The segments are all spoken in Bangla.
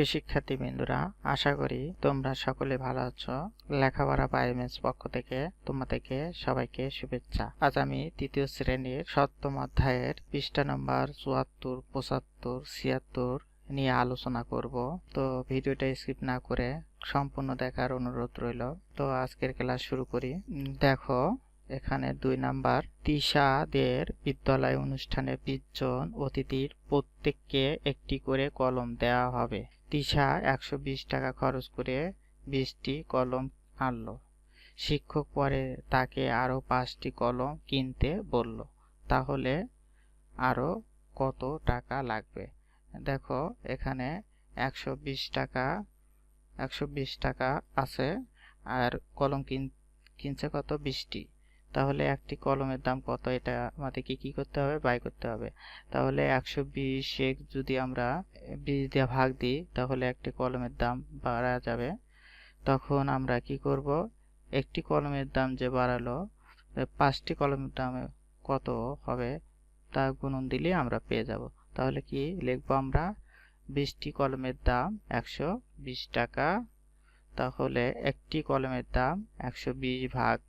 প্রিয় শিক্ষার্থী বিন্দুরা আশা করি তোমরা সকলে ভালো আছো। লেখাপড়া পাইমেন্স পক্ষ থেকে তোমাদেরকে সবাইকে শুভেচ্ছা। আজ আমি তৃতীয় শ্রেণির সপ্তম অধ্যায়ের পৃষ্ঠা নম্বর চুয়াত্তর, পঁচাত্তর, ছিয়াত্তর নিয়ে আলোচনা করব। তো ভিডিওটা স্কিপ না করে সম্পূর্ণ দেখার অনুরোধ রইল। তো আজকের ক্লাস শুরু করি। দেখো, এখানে দুই নাম্বার, তিশাদের বিদ্যালয় অনুষ্ঠানে বিশ জন অতিথির প্রত্যেককে একটি করে কলম দেওয়া হবে। তিশা একশো বিশ টাকা খরচ করে বিশটি কলম আনলো। শিক্ষক পরে তাকে আরও পাঁচটি কলম কিনতে বলল, তাহলে আরও কত টাকা লাগবে? দেখো, এখানে একশো বিশ টাকা, একশো বিশ টাকা আছে, আর কলম কিন, কিনছে কত? বিশটি। তাহলে একটি কলমের দাম কত? এটা আমাদেরকে কি করতে হবে? বাই করতে হবে। তাহলে একশো বিশ যদি আমরা বিশ দিয়ে ভাগ দিই, তাহলে একটি কলমের দাম বাড়া যাবে। তখন আমরা কি করব? একটি কলমের দাম যে বাড়ালো পাঁচটি কলমের দাম কত হবে? তা গুণন দিলে আমরা পেয়ে যাব। তাহলে কি লিখব আমরা? বিশটি কলমের দাম একশো বিশ টাকা। তাহলে একটি কলমের দাম একশো বিশ ভাগ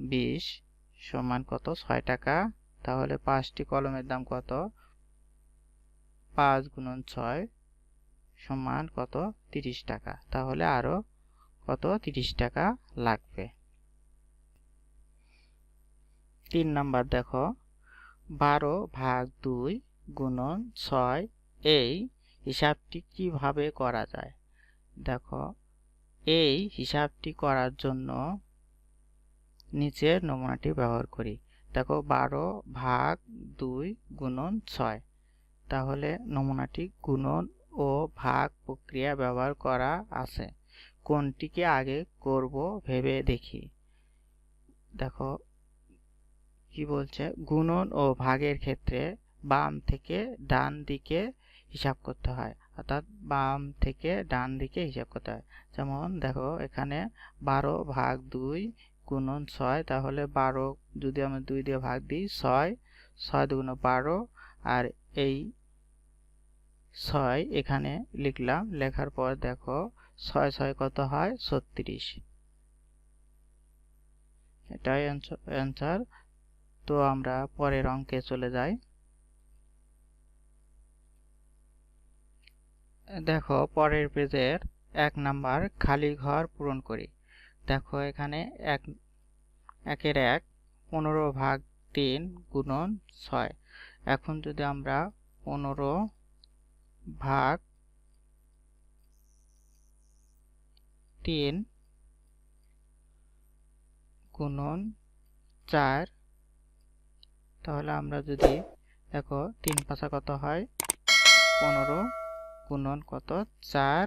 বিশ সমান কত? ছয় টাকা। তাহলে পাঁচটি কলমের দাম কত? পাঁচ গুণন ছয় সমান কত? তিরিশ টাকা। তাহলে আরও কত? তিরিশ টাকা লাগবে। তিন নাম্বার দেখো। বারো ভাগ দুই গুণন ছয়। এই হিসাবটি কীভাবে করা যায়? দেখো, এই হিসাবটি করার জন্য নিচের নমুনাটি ব্যবহার করি। দেখো, বারো ভাগ দুই গুণন ছয়। তাহলে নমুনাটি গুণন ও ভাগ প্রক্রিয়া ব্যবহার করা আছে। কোনটিকে আগে করব ভেবে দেখি। দেখো, কি বলছে? গুণন ও ভাগের ক্ষেত্রে বাম থেকে ডান দিকে হিসাব করতে হয়। অর্থাৎ বাম থেকে ডান দিকে হিসাব করতে হয়। যেমন, দেখো, এখানে বারো ভাগ দুই গুণন ছয়, তাহলে বারো যদি আমরা দুই দিয়ে ভাগ দিই, ছয় ছয় দুগুণ বারো, আর এই ছয় এখানে লিখলাম, লেখার পর দেখো ছয় ছয় কত হয়? ছত্রিশ। এটাই অ্যান্সার তো আমরা পরের অঙ্কে চলে যাই। দেখো পরের পেজের এক নাম্বার খালি ঘর পূরণ করি। দেখো এখানে এক, একের এক পনেরো ভাগ তিন গুণন ছয়। এখন যদি আমরা পনেরো ভাগ তিন গুণন চার, তাহলে আমরা যদি দেখো তিন পাশা কত হয়? পনেরো গুণন কত? চার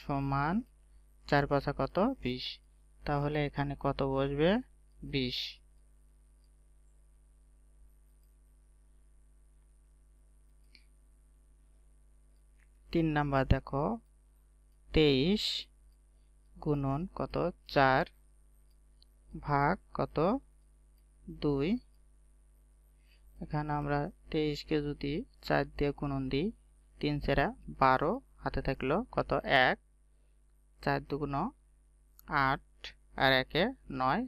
সমান চার পাশা কত? বিশ। তাহলে এখানে কত বসবে? বিশ। তিন নাম্বার দেখো। তেইশ গুণন কত? চার। ভাগ কত? দুই। এখানে আমরা তেইশকে যদি চার দিয়ে গুণন দিই, তিন সেরা বারো। হাতে থাকল কত? এক। চার দুগুণ আট আর একে নয়,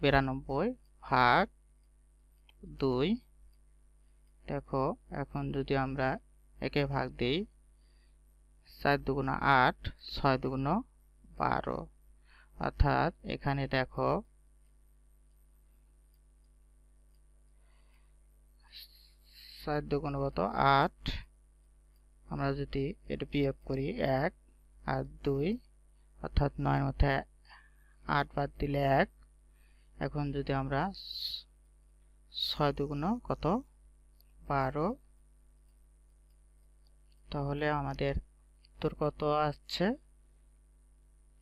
বিরানব্বই ভাগ দুই। দেখো, এখন যদি আমরা একে ভাগ দিই, চার দুগুণ আট, ছয় দুগুণ বারো। অর্থাৎ এখানে দেখো, চার দুগুণ কত? আট। আমরা যদি এটা বিয়োগ করি এক আর দুই অর্থাৎ নয় মধ্যে আট বাদ দিলে এক। এখন যদি আমরা ছয় দুগুণ কত? বারো। তাহলে আমাদের উত্তর কত আসছে?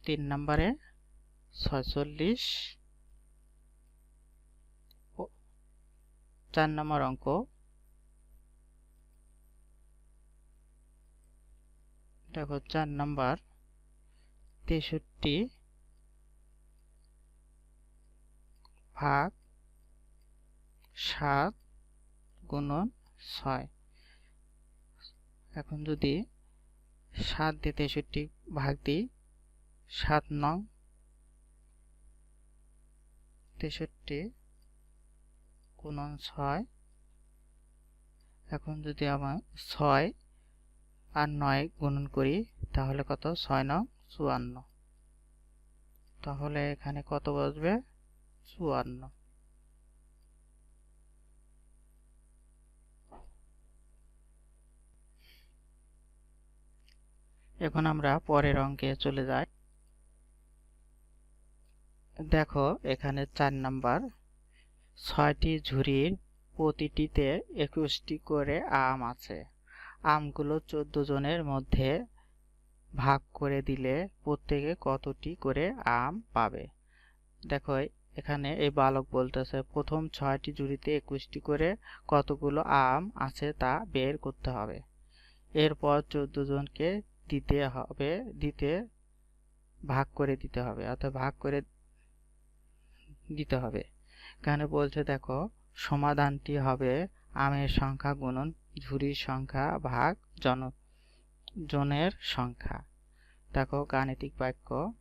তিন নম্বরে ছয়চল্লিশ। চার নম্বর অঙ্ক। দেখো চার নম্বর। তেষট্টি ভাগ সাত গুণন ছয়। এখন যদি সাত দিয়ে তেষট্টি ভাগ দিই, সাত নং তেষট্টি গুণন ছয়। এখন যদি আমার ছয় আর নয় গুণন করি, তাহলে কত? ছয় নং চুয়ান্ন। তাহলে এখানে কত বসবে? চুয়ান্ন। এখন আমরা পরের অঙ্কে চলে যাই। দেখো, এখানে চার নাম্বার। ছয়টি ঝুড়ির প্রতিটিতে একুশটি করে আম আছে। আমগুলো চোদ্দ জনের মধ্যে ভাগ করে দিলে প্রত্যেকে কতটি করে আম পাবে? দেখো, এখানে এই বালক বলতেছে, প্রথম ছয়টি ঝুড়িতে একুশটি করে কতগুলো আম আছে তা বের করতে হবে। এরপর চোদ্দ জনকে দিতে হবে, দিতে, ভাগ করে দিতে হবে, অর্থাৎ ভাগ করে দিতে হবে। এখানে বলছে, দেখো, সমাধানটি হবে আমের সংখ্যা গুণন ঝুড়ির সংখ্যা ভাগ জন জনের সংখ্যা। দেখো গাণিতিক বাক্য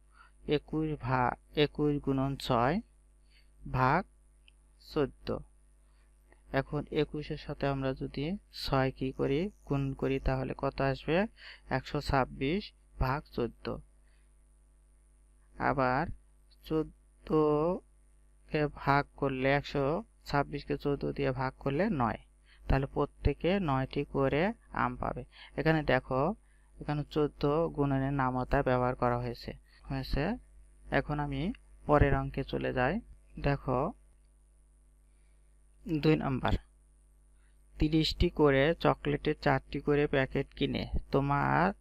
একুশ ভাগ একুশ গুণন ছয় ভাগ চোদ্দ। এখন একুশের সাথে আমরা যদি ছয় কি করি, গুণ করি, তাহলে কত আসবে? একশো ছাব্বিশ ভাগ চোদ্দ। আবার চোদ্দকে ভাগ করলে, একশো ছাব্বিশকে চোদ্দ দিয়ে ভাগ করলে নয়। তাহলে প্রত্যেকে নয়টি করে আম পাবে। এখানে দেখো এখানে চোদ্দ গুণনের নামতা ব্যবহার করা হয়েছে। হয়েছে, এখন আমি পরের অঙ্কে চলে যাই। দেখো, দুই নাম্বার। তিরিশটি করে চকলেটের চারটি করে প্যাকেট কিনে। তোমার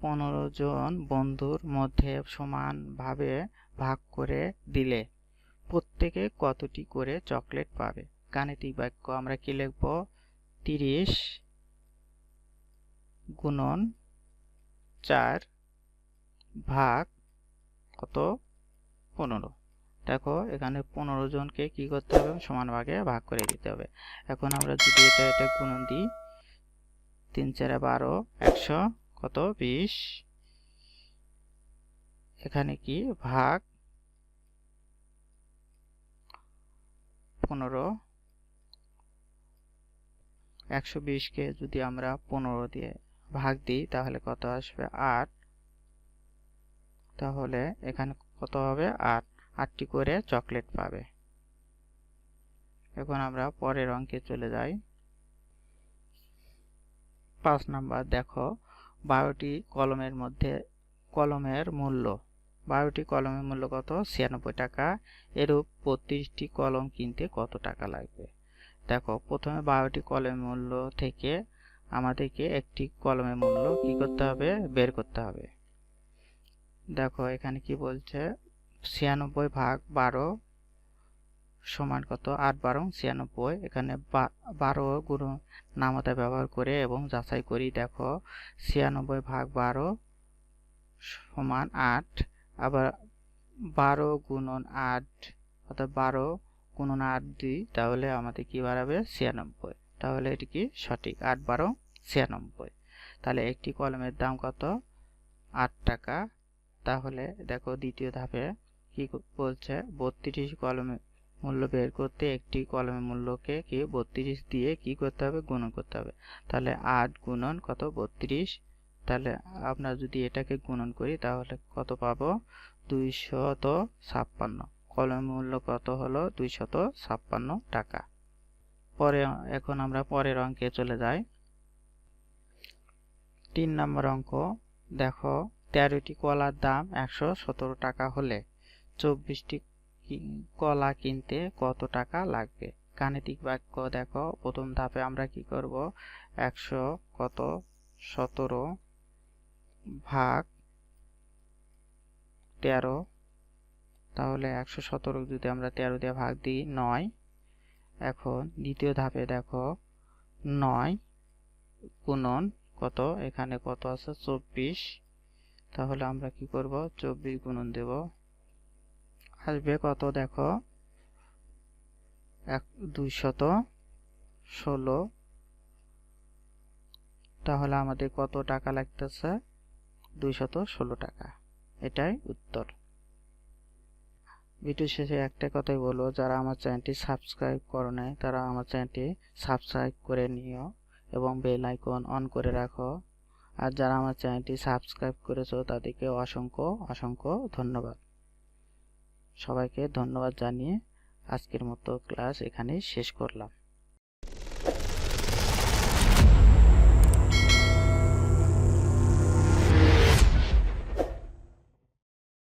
পনেরো জন বন্ধুর মধ্যে সমানভাবে ভাগ করে দিলে প্রত্যেকে কতটি করে চকলেট পাবে? গাণিতিক বাক্য, আমরা কি লিখব? তিরিশ গুণন চার ভাগ কত? পনেরো। দেখো, এখানে পনেরো জনকে কি করতে হবে? সমান ভাগে ভাগ করে দিতে হবে। এখন আমরা যদি এটা এটা গুণন দিই, তিন চারে বারো, একশো কত? বিশ। এখানে কি? ভাগ পনেরো। একশো বিশকে যদি আমরা পনেরো দিয়ে ভাগ দিই, তাহলে কত আসবে আট? তাহলে এখানে কত হবে আট? আটটি করে চকলেট পাবে। এখন আমরা পরের অঙ্কে চলে যাই। পাঁচ নাম্বার, দেখো, বারোটি কলমের মধ্যে, কলমের মূল্য। বারোটি কলমের মূল্য কত? ছিয়ানব্বই টাকা। এরূপ বত্রিশটি কলম কিনতে কত টাকা লাগবে? দেখো, প্রথমে বারোটি কলমের মূল্য থেকে আমাদেরকে একটি কলমের মূল্য কি করতে হবে? বের করতে হবে। দেখো, এখানে কি বলছে? ছিয়ানব্বই ভাগ বারো সমান কত? আট বারো, ছিয়ানব্বই। এখানে বারো গুণ নামতা ব্যবহার করে এবং যাচাই করি, দেখো, ছিয়ানব্বই ভাগ বারো সমান আট, আবার বারো গুণন আট, অর্থাৎ বারো গুণন আট দিই, তাহলে আমাদের কি বাড়াবে? ছিয়ানব্বই। তাহলে এটি কি সঠিক? আট বারো ছিয়ানব্বই। তাহলে একটি কলমের দাম কত? আট টাকা। তাহলে দেখো দ্বিতীয় ধাপে কি বলছে, বত্রিশ কলমের মূল্য বের করতে একটি কলমের মূল্যকে কি বত্রিশ দিয়ে কি করতে হবে? গুণন করতে হবে। তাহলে আট গুণন কত? বত্রিশ। তাহলে আমরা যদি এটাকে গুণন করি, তাহলে কত পাবো? দুইশত ছাপ্পান্ন। কলমের মূল্য কত হলো? দুইশত ছাপ্পান্ন টাকা। পরে, এখন আমরা পরের অঙ্কে চলে যাই। তিন নম্বর অঙ্ক, দেখো, তেরোটি কলার দাম একশো সতেরো টাকা হলে চব্বিশটি কলা কিনতে কত টাকা লাগবে? গাণিতিক বাক্য, দেখো, প্রথম ধাপে আমরা কি করব? একশো কত সতেরো ভাগ তেরো, তাহলে একশো সতেরো যদি আমরা তেরো দিয়ে ভাগ দিই, নয়। এখন দ্বিতীয় ধাপে দেখো নয় গুণন কত? এখানে কত আছে? চব্বিশ। তাহলে আমরা কি করব? চব্বিশ গুণন দেব। আসবে কত? দেখো এক দুইশত ষোলো। তাহলে আমাদের কত টাকা লাগতেছে? দুইশত ষোলো টাকা। এটাই উত্তর। ভিডিও শেষে একটা কথাই বলব, যারা আমার চ্যানেলটি সাবস্ক্রাইব করো নাই, তারা আমার চ্যানেলটি সাবস্ক্রাইব করে নিও এবং বেল আইকন অন করে রাখো। আর যারা আমার চ্যানেলটি সাবস্ক্রাইব করেছ, তাদেরকে অসংখ্য অসংখ্য ধন্যবাদ। সবাইকে ধন্যবাদ জানিয়ে আজকের মতো ক্লাস এখানেই শেষ করলাম।